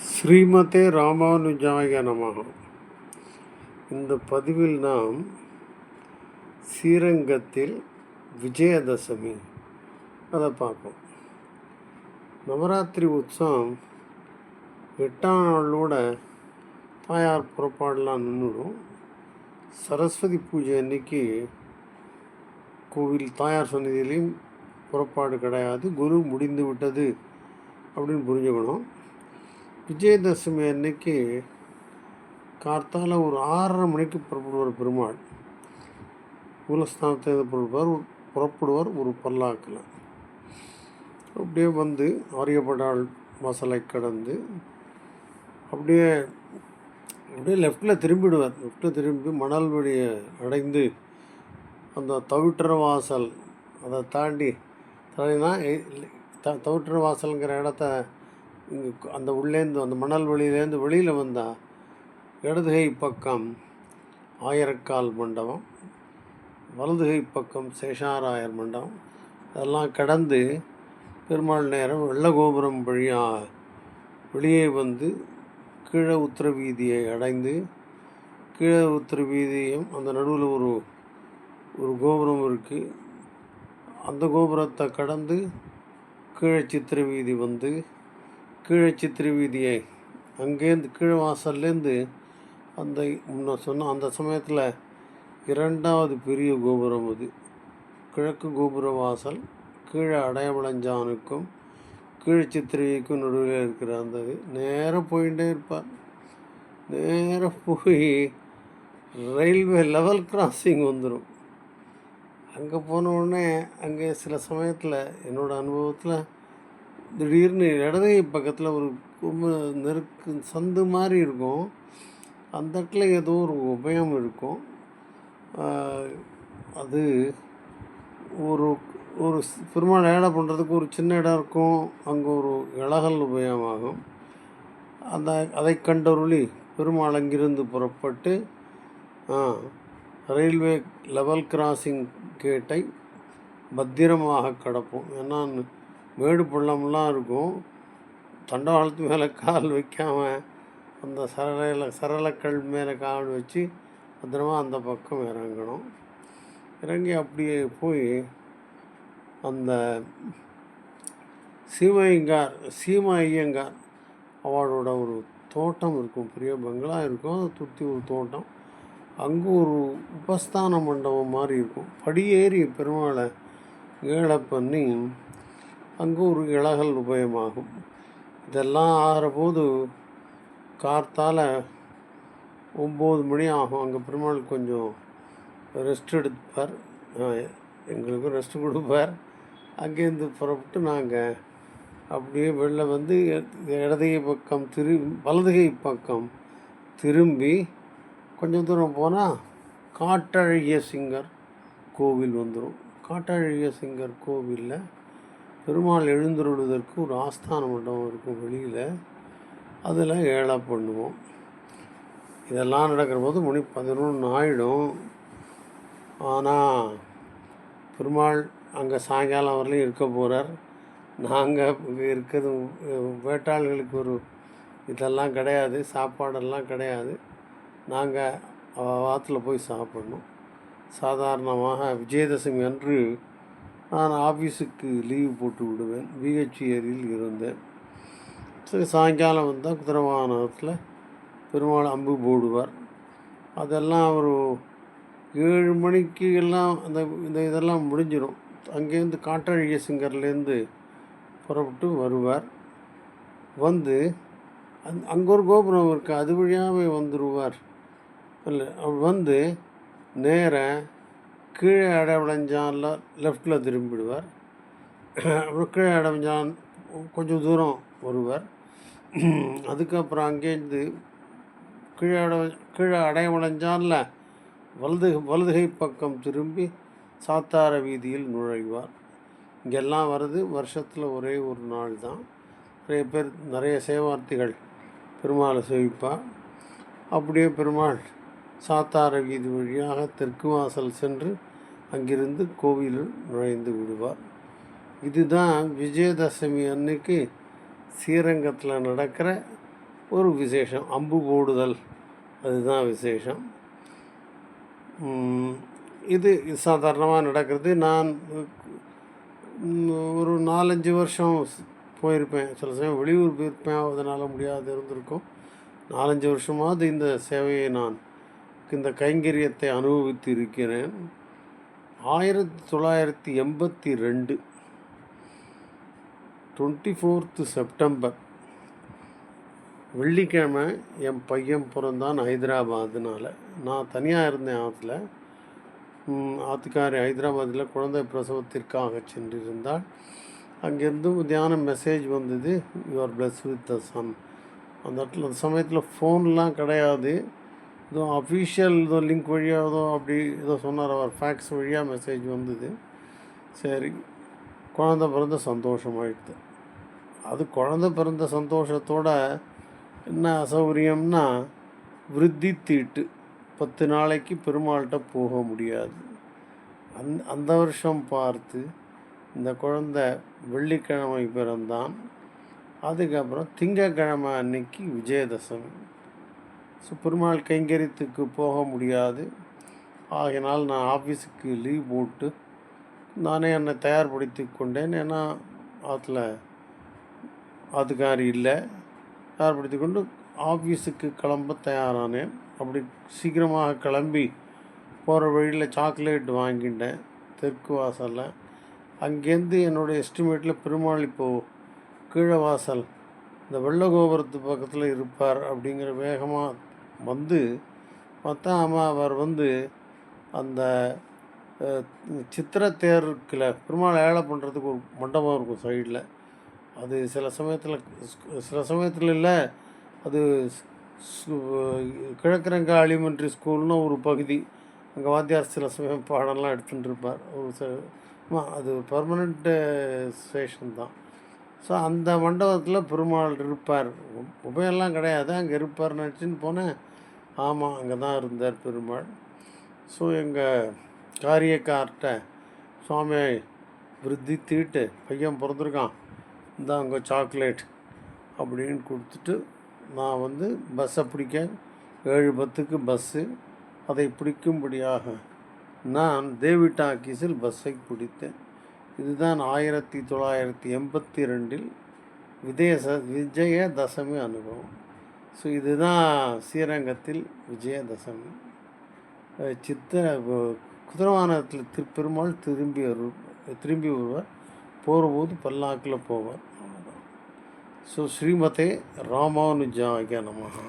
ஸ்ரீமதே ராமானுஜாய நமகம் இந்த பதிவில் நாம் ஸ்ரீரங்கத்தில் விஜயதசமி. அதை பார்ப்போம். நவராத்திரி உற்சவம் எட்டாம் நாளோட தாயார் புறப்பாடெலாம் நின்றுடும். சரஸ்வதி பூஜை அன்னைக்கு கோவில் தாயார் சன்னதியிலையும் புறப்பாடு கிடையாது. குரு முடிந்து விட்டது அப்படின்னு புரிஞ்சுக்கணும். விஜயதசமி அன்னைக்கு கார்த்தால ஒரு ஆறரை மணிக்கு புறப்படுவார் பெருமாள். மூலஸ்தானத்தை புறப்படுவார் புறப்படுவார் ஒரு பல்லாக்கில். அப்படியே வந்து ஆரியப்படால் வாசலை கடந்து அப்படியே அப்படியே லெஃப்டில் திரும்பிடுவார். லெஃப்டில் திரும்பி மணல் வழியை அடைந்து அந்த தவிட்டுற வாசல் அதை தாண்டி தடைனா த தவிட்டுற வாசலுங்கிற இடத்த அந்த உள்ளேருந்து அந்த மணல் வழியிலேருந்து வெளியில் வந்தால் இடதுகை பக்கம் ஆயிரக்கால் மண்டபம் வலதுகை பக்கம் சேஷாராயர் மண்டபம் அதெல்லாம் கடந்து பெருமாள் நேரம் வெள்ள கோபுரம் வழியாக வெளியே வந்து கீழே உத்தர வீதியை அடைந்து கீழே உத்தர வீதியும் அந்த நடுவில் ஒரு ஒரு கோபுரம் இருக்குது அந்த கோபுரத்தை கடந்து கீழே சித்திர வீதி வந்து கீழே சித்திர வீதியை அங்கேருந்து கீழே வாசல்லேருந்து அந்த முன்ன சொன்ன அந்த சமயத்தில் இரண்டாவது பெரிய கோபுரம் அது. கிழக்கு கோபுர வாசல் கீழே அடையவளஞ்சானுக்கும் கீழே சித்திரைக்கும் நடுவில் இருக்கிற அந்த இது. நேராக போயிட்டே இருப்பார். நேராக போய் ரயில்வே லெவல் கிராசிங் வந்துடும் அங்கே போன உடனே அங்கே சில சமயத்தில் என்னோடய அனுபவத்தில் திடீர்னு இடதுகை பக்கத்தில் ஒரு ரொம்ப நெருக்கு சந்து மாதிரி இருக்கும். அந்த இடத்துல ஏதோ ஒரு உபயம் இருக்கும். அது ஒரு ஒரு பெருமாள் ஏடை பண்ணுறதுக்கு ஒரு சின்ன இடம் இருக்கும். அங்கே ஒரு இலகல் உபயமாகும். அந்த அதை கண்டருளி பெருமாள் அங்கிருந்து புறப்பட்டு ரயில்வே லெவல் கிராசிங் கேட்டை பத்திரமாக கடப்போம். ஏன்னா மேடு பள்ளம்லாம் இருக்கும். தண்டவாளத்து மேலே கால் வைக்காமல் அந்த சரளையில் சரளக்கல் மேலே கால் வச்சு பத்திரமா அந்த பக்கம் இறங்கணும். இறங்கி அப்படியே போய் அந்த சீமையங்கார் சீமா ஐயங்கார் அவளோட ஒரு தோட்டம் இருக்கும். பெரிய பங்களா இருக்கும். அதை சுற்றி ஒரு தோட்டம். அங்கே ஒரு உபஸ்தான மண்டபம் மாதிரி இருக்கும். படியேறி பெருமாளை ஏழை பண்ணி அங்கே ஒரு இலகல் உபயமாகும். இதெல்லாம் ஆகிறபோது கார்த்தால் ஒம்பது மணி ஆகும். அங்கே பெருமாள் கொஞ்சம் ரெஸ்ட் எடுப்பார். எங்களுக்கும் ரெஸ்ட் கொடுப்பார். அங்கேருந்து புறப்பட்டு நாங்கள் அப்படியே வெளில வந்து இடதுகை பக்கம் திரு வலதுகை பக்கம் திரும்பி கொஞ்சம் தூரம் போனால் காட்டழகிய சிங்கர் கோவில் வந்துடும் காட்டழகிய சிங்கர் கோவிலில் பெருமாள் எழுந்துருடுவதற்கு ஒரு ஆஸ்தான மண்டபம் இருக்கும் வெளியில். அதில் ஏழா பண்ணுவோம். இதெல்லாம் நடக்கிற போது மணி பதினொன்று ஆகிடும் ஆனால் பெருமாள் அங்கே சாயங்காலம் வரலையும் இருக்க போகிறார் நாங்கள் இங்கே இருக்கிறது வேட்டாள்களுக்கு ஒரு இதெல்லாம் கிடையாது சாப்பாடெல்லாம் கிடையாது. நாங்கள் வாத்தில் போய் சாப்பிட்ணும். சாதாரணமாக விஜயதசமி அன்று நான் ஆஃபீஸுக்கு லீவ் போட்டு விடுவேன். விஹெச்ஏரியில் இருந்தேன். சரி சாயங்காலம் வந்தால் குதிரவாகனத்தில் பெருமாள் அம்பு போடுவார். அதெல்லாம் ஒரு ஏழு மணிக்கு எல்லாம் அந்த இந்த இதெல்லாம் முடிஞ்சிடும். அங்கேருந்து காட்டழகிய சிங்கர்லேருந்து புறப்பட்டு வருவார். வந்து அங் அங்கே ஒரு கோபுரம் இருக்குது அது வழியாகவே வந்துடுவார் இல்லை அவர் வந்து நேராக கீழே அடைவடைஞ்சான்ல லெஃப்டில் திரும்பிடுவார். அப்புறம் கீழே அடைஞ்சான் கொஞ்சம் தூரம் வருவார். அதுக்கப்புறம் அங்கேருந்து கீழே அடை கீழே அடைவடைஞ்சான்ல வலது வலதுகை பக்கம் திரும்பி சாத்தார வீதியில் நுழைவார். இங்கெல்லாம் வருது வருஷத்தில் ஒரே ஒரு நாள் தான். நிறைய பேர் நிறைய சேவார்த்திகள் பெருமாளை சேவிப்பார். அப்படியே பெருமாள் சாத்தார வீதி வழியாக தெற்கு வாசல் சென்று அங்கிருந்து கோவிலில் நுழைந்து விடுவார். இதுதான் விஜயதசமி அன்னைக்கு ஸ்ரீரங்கத்தில் நடக்கிற ஒரு விசேஷம். அம்பு போடுதல் அதுதான் விசேஷம். இது சாதாரணமாக நடக்கிறது. நான் ஒரு நாலஞ்சு வருஷம் போயிருப்பேன். சில சமயம் வெளியூர் போயிருப்பேன். அதனால் முடியாது இருந்திருக்கும். நாலஞ்சு வருஷமாவது இந்த சேவையை நான் இந்த கைங்கரியத்தை அனுபவித்து இருக்கிறேன் ஆயிரத்தி தொள்ளாயிரத்தி எண்பத்தி ரெண்டு டுவெண்ட்டி ஃபோர்த்து செப்டம்பர் வெள்ளிக்கிழமை என் பையன் பிறந்தான் ஹைதராபாத்னால். நான் தனியாக இருந்தேன் ஆற்றுல ஆத்துக்காரி ஹைதராபாத்தில் குழந்தை பிரசவத்திற்காக சென்றிருந்தாள். அங்கேருந்து தியானம் மெசேஜ் வந்தது your plus with the sun அந்த இடத்துல அந்த சமயத்தில் ஃபோன்லாம் கிடையாது. ஏதோ அஃபீஷியல் ஏதோ லிங்க் வழியாக ஏதோ அப்படி ஏதோ சொன்னார். அவர் ஃபேக்ஸ் வழியாக மெசேஜ் வந்தது. சரி குழந்த பிறந்த சந்தோஷமாயிடுது அது குழந்த பிறந்த சந்தோஷத்தோட என்ன அசௌகரியம்னா விருத்தி தீட்டு. பத்து நாளைக்கு பெருமாள்கிட்ட போக முடியாது. அந் அந்த வருஷம் பார்த்து இந்த குழந்த வெள்ளிக்கிழமை பிறந்தான். அதுக்கப்புறம் திங்கக்கிழமை அன்னைக்கு விஜயதசமி. பெருமாள் கைங்கரியத்துக்கு போக முடியாது. ஆகையினால் நான் ஆஃபீஸுக்கு லீவ் போட்டு நானே என்னை தயார்படுத்தி கொண்டேன். ஏன்னா அதில் ஆத்துக்காரி இல்லை. தயார்படுத்தி கொண்டு ஆஃபீஸுக்கு கிளம்ப தயாரானேன். அப்படி சீக்கிரமாக கிளம்பி போகிற வழியில் சாக்லேட் வாங்கிட்டேன். தெற்கு வாசலில். அங்கேருந்து என்னோடய எஸ்டிமேட்டில் பெருமாள் இப்போது கீழே வாசல். இந்த வெள்ள கோபுரத்து பக்கத்தில் இருப்பார் அப்படிங்கிற வேகமாக வந்து பார்த்தா அவர் வந்து அந்த சித்திர சித்திரை தேர் இருக்குல்ல பெருமாள் ஏழை பண்ணுறதுக்கு ஒரு மண்டபம் இருக்கும் சைடில். அது சில சமயத்தில் சில சமயத்தில் இல்லை அது சு- கிழக்கரங்க அலிமெண்ட்ரி ஸ்கூல்னு ஒரு பகுதி. அங்கே வாத்தியார் சில சமயம் பாடம்லாம் எடுத்துகிட்டு இருப்பார். ஒரு சில அது பர்மனெண்ட்டு ஸ்டேஷன் தான். ஸோ அந்த மண்டபத்தில் பெருமாள் இருப்பார். உபயம்லாம் கிடையாது. அங்கே இருப்பார் நினச்சின்னு போனேன். ஆமாம் அங்கே தான் இருந்தார் பெருமாள். ஸோ எங்கள் காரியக்கார்ட்ட சுவாமி விருத்தி தீட்டு பையன் பிறந்திருக்கான். இந்த அங்கே சாக்லேட் அப்படின்னு கொடுத்துட்டு நான் வந்து பஸ்ஸை பிடிக்க ஏழு பத்துக்கு பஸ்ஸு அதை பிடிக்கும்படியாக நான் தேவி டாக்கீஸில் பஸ்ஸை பிடித்தேன். இதுதான் ஆயிரத்தி தொள்ளாயிரத்தி எண்பத்தி ரெண்டில் விஜயச விஜயதசமி அனுபவம். ஸோ இதுதான் ஸ்ரீரங்கத்தில் விஜயதசமி. சித்திர குதிரவானத்தில் திரு பெருமாள் திரும்பி வரு திரும்பி வருவார். போகிறபோது பல்லாக்கில் போவார். ஸோ ஸ்ரீமதே ராமானுஜாய நமகா